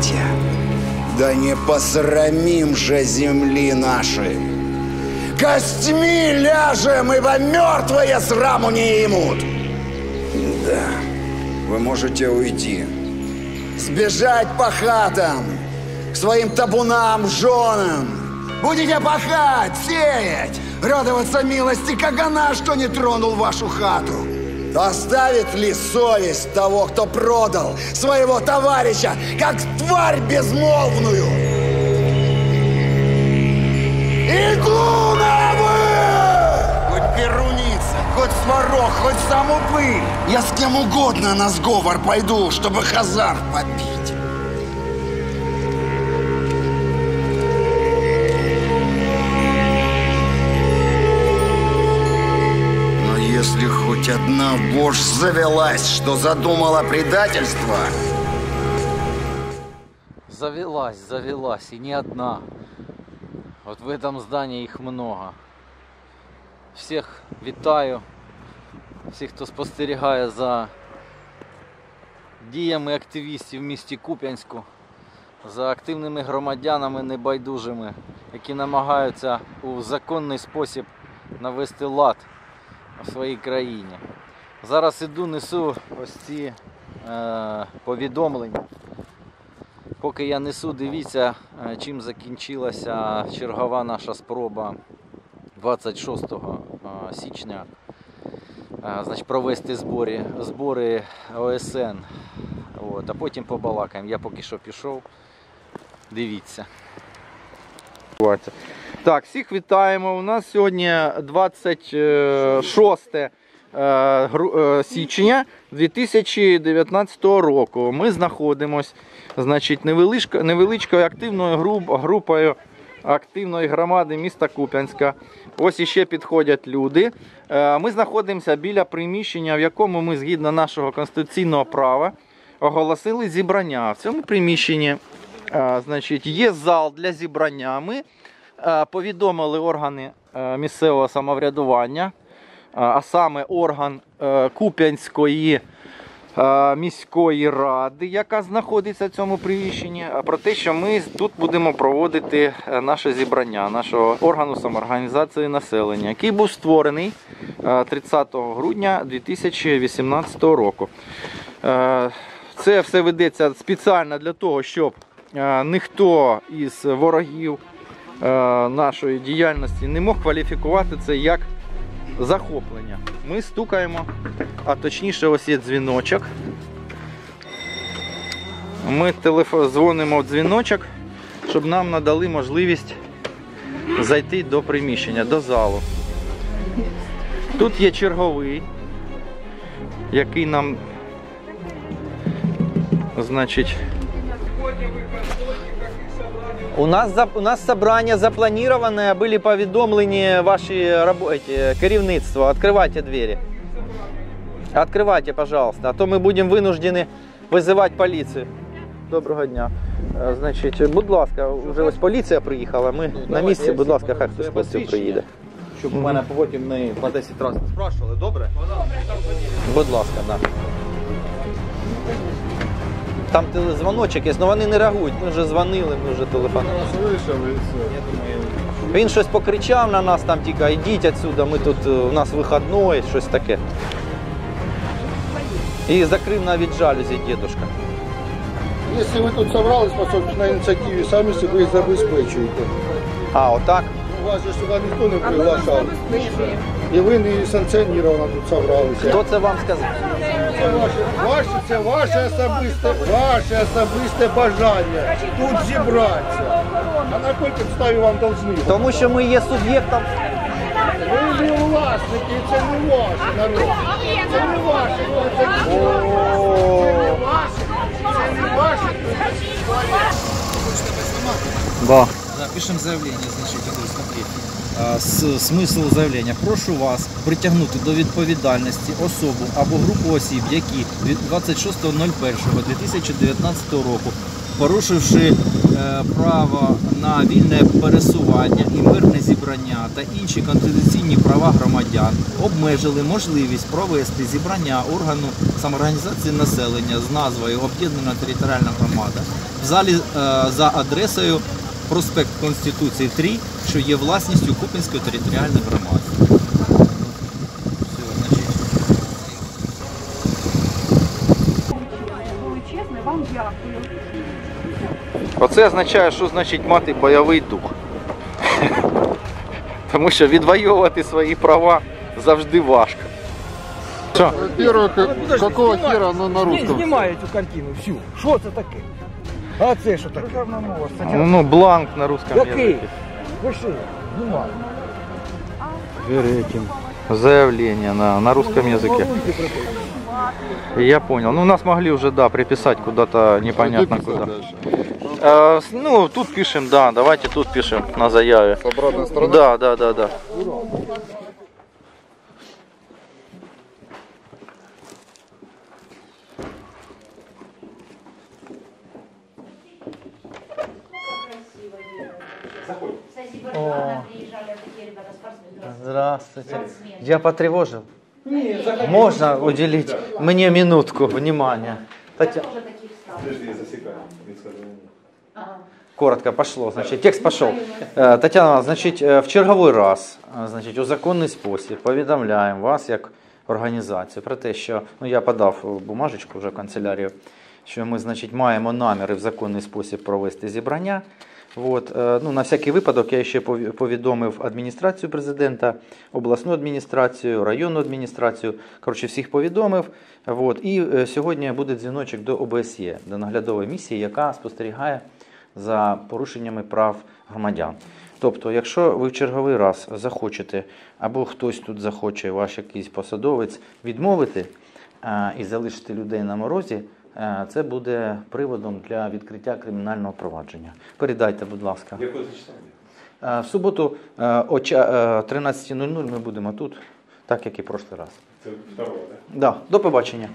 братья, да не посрамим же земли нашей. Костьми ляжем, ибо мертвые сраму не имут. Да, вы можете уйти. Сбежать по хатам, к своим табунам, женам. Будете пахать, сеять, радоваться милости Кагана, что не тронул вашу хату. Оставит ли совесть того, кто продал своего товарища, как тварь безмолвную? Иду на вы! Хоть перуница, хоть сварог, хоть сам упырь. Я с кем угодно на сговор пойду, чтобы хазар попить. Одна вошь завелась, что задумала предательство, Завелась, завелась, и не одна. Вот в этом здании их много. Всіх вітаю, всіх, хто спостерігає за діями активістів в місті Куп'янську, за активними громадянами небайдужими, які намагаються у законний спосіб навести лад у своїй країні. Зараз іду, несу ось ці е, повідомлення. Поки я несу, дивіться, е, чим закінчилася чергова наша спроба 26 е, січня е, значить, провести збори, збори ОСН. От, а потім побалакаємо. Я поки що пішов. Дивіться. Так, всіх вітаємо. У нас сьогодні 26 е, гру- е, січня 2019 року. Ми знаходимось значить, невеличко- невеличкою активною груп- групою активної громади міста Куп'янська. Ось іще підходять люди. Е, Ми знаходимося біля приміщення, в якому ми, згідно нашого конституційного права, оголосили зібрання. В цьому приміщенні е, значить, є зал для зібрання. Ми е, повідомили органи е, місцевого самоврядування, е, а саме орган е, Куп'янської е, міської ради, яка знаходиться в цьому приміщенні, про те, що ми тут будемо проводити е, наше зібрання нашого органу самоорганізації населення, який був створений е, 30 грудня 2018 року. Це все ведеться спеціально для того, щоб ніхто із ворогів нашої діяльності не мог кваліфікувати це як захоплення. Ми стукаємо, а точніше, ось є дзвіночок. Ми дзвонимо в дзвіночок, щоб нам надали можливість зайти до приміщення, до залу. Тут є черговий, який нам, значить, У нас, за- у нас собрание запланированное, были поведомлені ваші роботи, керівництво. Открывайте двери. Открывайте, пожалуйста, а то ми будемо вынуждены визивати поліцію. Доброго дня. Е, Значить, будь ласка, вже ось поліція приїхала. Ми на місці, будь ласка, хай хтось з хлопців приїде. Щоб у мене потім не по 10 разів не спрашували, добре? Будь ласка, да. Там телезвоночок є, але вони не реагують. Ми вже дзвонили, ми вже телефонували. Він щось покричав на нас, там тільки йдіть відсюди, ми тут, е, у нас вихідний, щось таке. І закрив навіть жалюзі дідушка. Если вы тут собрались по собственной инициативе, сами себе забезпечуєте. А, отак? У вас же сюди ніхто не приглашав. І ви не санкціоновано тут собралися. Хто це вам сказав? Це ваше, ваше, це ваше особисте, ваше особисте бажання тут зібратися. А на якій підставі вам должны? Тому що ми є суб'єктом. Ви не власники, це не ваше народ. Це не ваше. Це не ваше. Це не ваше. Да. Да, пишем заявление, значит, иду, смотри. С- смисл заявлення. Прошу вас притягнути до відповідальності особу або групу осіб, які від 26.01.2019 року порушивши е, право на вільне пересування і мирне зібрання та інші конституційні права громадян, обмежили можливість провести зібрання органу самоорганізації населення з назвою Об'єднана територіальна громада в залі е, за адресою проспект Конституції 3, що є власністю Купінської територіальної громади. Оце означає, що значить мати бойовий дух. Тому що відвоювати свої права завжди важко. Що? Во-первых, какого хера на, на русском? Знімаю цю картину всю. Що це таке? А це що таке? Державна мова. Ну, бланк на русском Який? языке. Пиши, знімаю. Заявление на, на русском языке. Я понял. Ну, нас могли уже, да, приписать куда-то непонятно писать куда. дальше? А, с- ну, тут пишем, да, давайте тут пишем на заяве. С обратной стороны? Да, да, да, да. Спасибо, что она приезжали, такие ребята спортсмены. Здравствуйте. Я потревожил? Можно уделить мне минутку внимания? Татья- Тоже таких стало. Коротко пошло, значить, текст пішов. Е, Тетяна, значить, е, в черговий раз, е, значить, у законний спосіб повідомляємо вас як організацію про те, що ну я подав е, бумажечку вже в канцелярію, Що ми, значить, маємо наміри в законний спосіб провести зібрання. От, е, ну, на всякий випадок я ще повідомив адміністрацію президента, обласну адміністрацію, районну адміністрацію. Коротше, всіх повідомив. От, і е, сьогодні буде дзвіночок до ОБСЄ, до наглядової місії, яка спостерігає за порушеннями прав громадян. Тобто, якщо ви в черговий раз захочете, або хтось тут захоче, ваш якийсь посадовець, відмовити е, і залишити людей на морозі, це буде приводом для відкриття кримінального провадження. Передайте, будь ласка. Е, В суботу е, о ча- е, 13.00 ми будемо тут, так як і прошлий раз. Це второго, так? Да. До побачення.